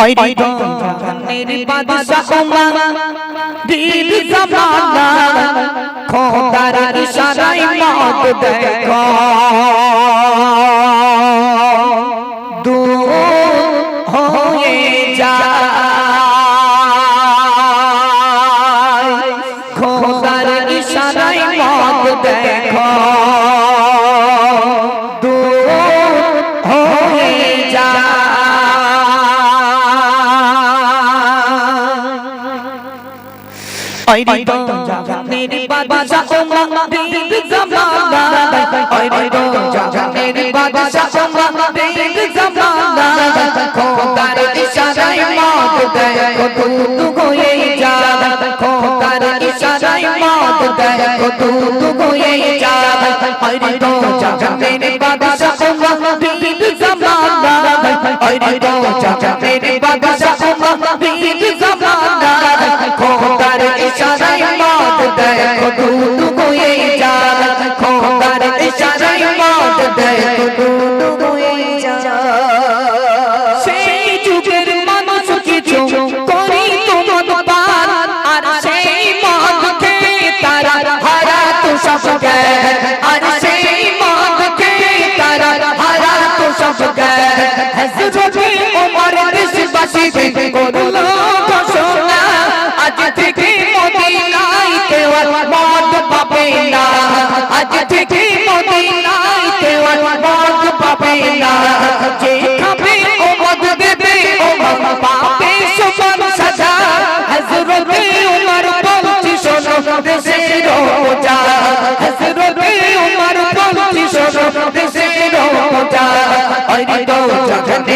ওই জানের বাদশাহ উমা দিল জামানা খোদার ইশারায় মত দেখো। দূর হয়ে যায় খোদার ইশারায় মত দেখো দূর হয়ে যায় ওই রে তো জানের বাদশা ওমা দিল জামানা ওই রে তো জানের বাদশা ওমা দিল জামানা খোদার ইশারায় মত দেখো তু হয়ে যা খোদার ইশারায় মত দেখো তু হয়ে যা ওই রে তো জানের বাদশা ওমা দিল জামানা ওই রে তো জানের বাদশা ওমা দিল হযরতে ওমর দেশবাসী করল ঘোষণা, আজ থেকে মদিনায় আর মদ পাবে না। আজ থেকে মদিনায় আর মদ পাবে না। যে খাবে ও মদ দেবে ও পাবে সমান সাজা। হযরতে উমর বলছি, শোনো দেশের রোজা। হযরতে উমর বলছি, শোনো দেশের রোজা। ওই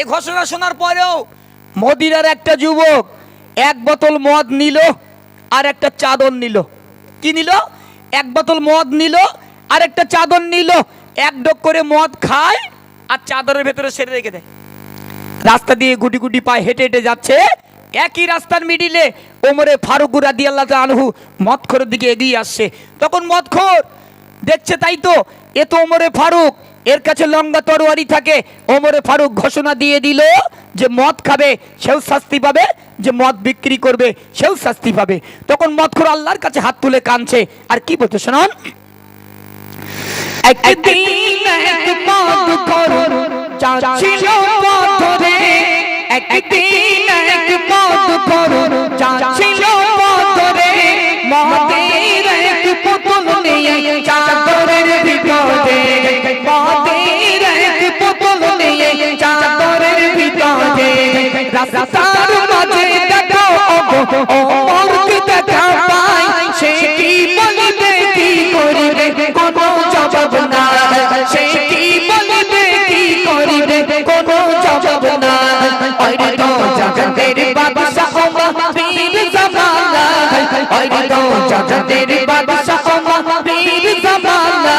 এ ঘোষণা শোনার পরেও মদিনার একটা যুবক এক বোতল মদ নিল আর একটা চাদর নিল। কি নিল? এক বোতল মদ নিল আর একটা চাদর নিল। এক ডোক করে মদ খায় আর চাদরের ভেতরে সেরে রেখে দেয়। রাস্তা দিয়ে গুটি গুটি পায়ে হেঁটে হেঁটে যাচ্ছে। একই রাস্তার মিডিলে ওমরে ফারুক রাদি আনহু মদখোরের দিকে এগিয়ে আসছে। তখন মদখোর দেখছে তাই তো এ তো ওমরে ফারুক। এর কাছে লম্বা তরোয়ারি থাকে। ওমরে ফারুক ঘোষণা দিয়ে দিল যে মদ খাবে, সেও শাস্তি পাবে। যে মদ বিক্রি করবে, সেও শাস্তি পাবে। তখন মদখোর আল্লাহর কাছে হাত তুলে কাঁদছে। আর কি বলতে শোনান? একদিন এক মদ করো যাচ্ছিল রাস্তার মাঝে দেখো ও মূর্তি দেখা পাই, সে কি বলিবে, কি করিবে, কোনো জবাব না সে কি বলিবে, কি করিবে, কোনো জবাব না ওই তো জগতের বাদশাহ ওমা জামানা ওই তো জগতের বাদশাহ ওমা জামানা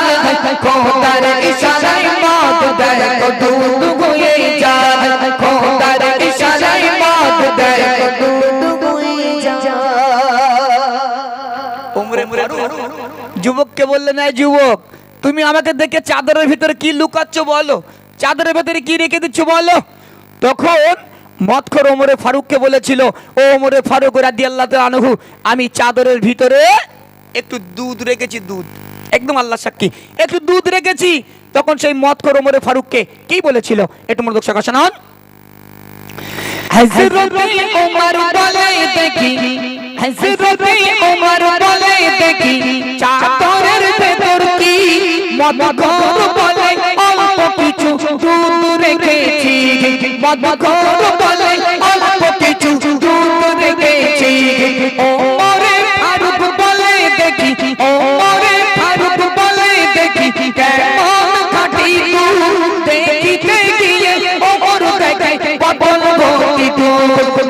খোদার ইশারায় মত দেখো দুধ যুবককে বললেন না যুবক, তুমি আমাকে দেখে চাদরের ভিতরে কি লুকাচ্ছ বলো? চাদরের ভিতরে কি রেখে দিচ্ছ বলো? তখন মৎখর ওমরে ফারুককে বলেছিল, ও ওমরে ফারুক রাদি আল্লাহ আনহু, আমি চাদরের ভিতরে একটু দুধ রেখেছি, দুধ। একদম আল্লাহ সাক্ষী। একটু দুধ রেখেছি। তখন সেই মৎখর ওমরে ফারুককে কি বলেছিল? একটু মনোযোগ সকাশ শোনান। হযরতে ওমর বলে দেখি হযরতে ওমর বলে দেখি চাদরের ভেতর কি মদঘর বলে অল্প কিছু দুধ রেখেছি মদঘর বলে অল্প কিছু দুধ রেখেছি ওমরে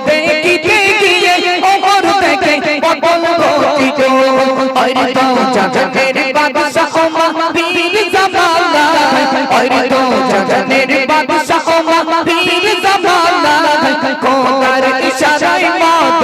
দেখিতে গিয়ে ওপর থেকে পতন ঘটিত অরে তো জগতের বাদশাহ মহাবীর জামালা। অরে তো জগতের বাদশাহ মহাবীর জামালা। কোদার ইশারায় মাত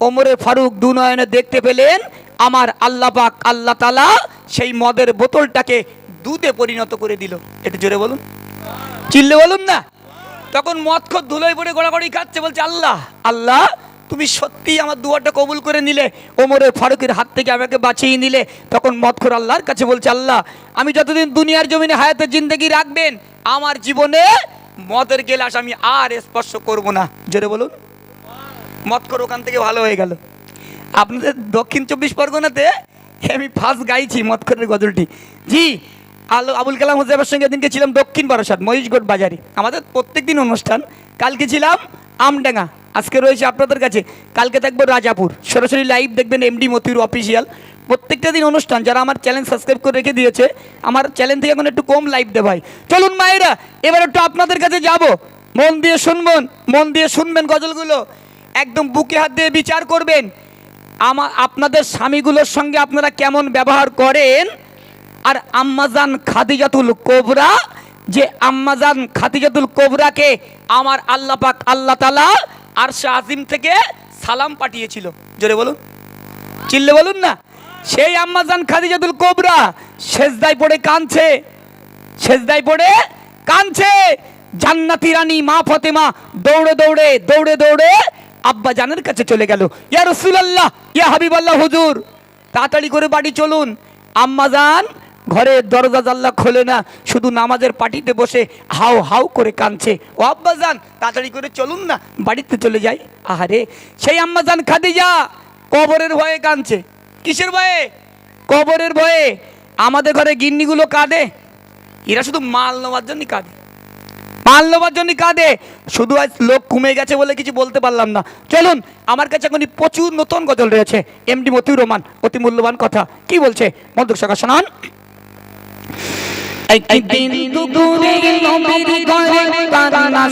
ওমরে ফারুক দু নয়নে দেখতে পেলেন, আমার আল্লাহ পাক আল্লাহ তালা সেই মদের বোতলটাকে দুধে পরিণত করে দিল। একটু জোরে বলুন। চিল্লে বলুন না। তখন মদ মদখর ধুলোয় পড়ে গড়াগড়ি খাচ্ছে, বলছে, আল্লাহ আল্লাহ, তুমি সত্যি আমার দুয়ারটা কবুল করে নিলে। ওমরের ফারুকের হাত থেকে আমাকে বাঁচিয়ে নিলে। তখন মদখর আল্লাহর কাছে বলছে, আল্লাহ, আমি যতদিন দুনিয়ার জমিনে হায়াতের জিন্দগি রাখবেন, আমার জীবনে মদের গেলাস আমি আর স্পর্শ করব না। জোরে বলুন। মৎকর ওখান থেকে ভালো হয়ে গেল। আপনাদের দক্ষিণ চব্বিশ পরগনাতে আমি ফার্স্ট গাইছি মৎকরের গজলটি। জি, আলো, আবুল কালাম হোসেবের সঙ্গে দিনকে ছিলাম দক্ষিণ বারাসাত মহিষগড় বাজারে। আমাদের প্রত্যেক দিন অনুষ্ঠান। কালকে ছিলাম আমডাঙ্গা। আজকে রয়েছে আপনাদের কাছে। কালকে থাকব রাজাপুর। সরাসরি লাইভ দেখবেন এমডি মতিউর অফিসিয়াল প্রত্যেকটা দিন অনুষ্ঠান। যারা আমার চ্যানেল সাবস্ক্রাইব করে রেখে দিয়েছে, আমার চ্যানেল থেকে এখন একটু কম লাইভ দে ভাই। চলুন মায়েরা, এবার একটু আপনাদের কাছে যাব। মন দিয়ে শুনবেন, মন দিয়ে শুনবেন গজলগুলো। একদম বুকে হাত দিয়ে বিচার করবেন। আমার আপনাদের স্বামীগুলোর সঙ্গে আপনারা কেমন ব্যবহার করেন? আর আম্মাজান খাদিজাতুল কোবরা, যে আম্মাজান খাদিজাতুল কোবরাকে আমার আল্লাহ পাক আল্লাহ তালা আর আজিম থেকে সালাম পাঠিয়েছিল। জোরে বলুন। চিল্লে বলুন না। সেই আম্মাজান খাদিজাতুল কোবরা সেজদায় পড়ে কাঁদছে। সেজদায় পড়ে কাঁদছে। জান্নাতি রানী মা ফতেমা দৌড়ে দৌড়ে দৌড়ে দৌড়ে আব্বা জানের কাছে চলে গেল। ইয়া রসুলাল্লাহ, ইয়া হাবিবাল্লাহ, হুজুর, তাড়াতাড়ি করে বাড়ি চলুন। আম্মা যান ঘরের দরজা জাল্লা খোলে না, শুধু নামাজের পাটিতে বসে হাউ হাউ করে কাঁদছে। ও আব্বা যান তাড়াতাড়ি করে চলুন না, বাড়িতে চলে যাই। আহারে, সেই আম্মা যান খাদিজা, কবরের ভয়ে কাঁদছে। কিসের ভয়ে? কবরের ভয়ে। আমাদের ঘরে গিন্নিগুলো কাঁদে। এরা শুধু মাল নেওয়ার জন্যই কাঁদে। মাল নেওয়ার জন্য কাঁদে। শুধু আজ লোক কমে গেছে বলে কিছু বলতে পারলাম না। চলুন, আমার কাছে এখন প্রচুর নতুন গজল রয়েছে। এমডি মতিউর রহমান, অতি মূল্যবান কথা। কি বলছে? মধ্যক শাখা শোনান। একদিন দুপুরে নবীর ঘরে কান্না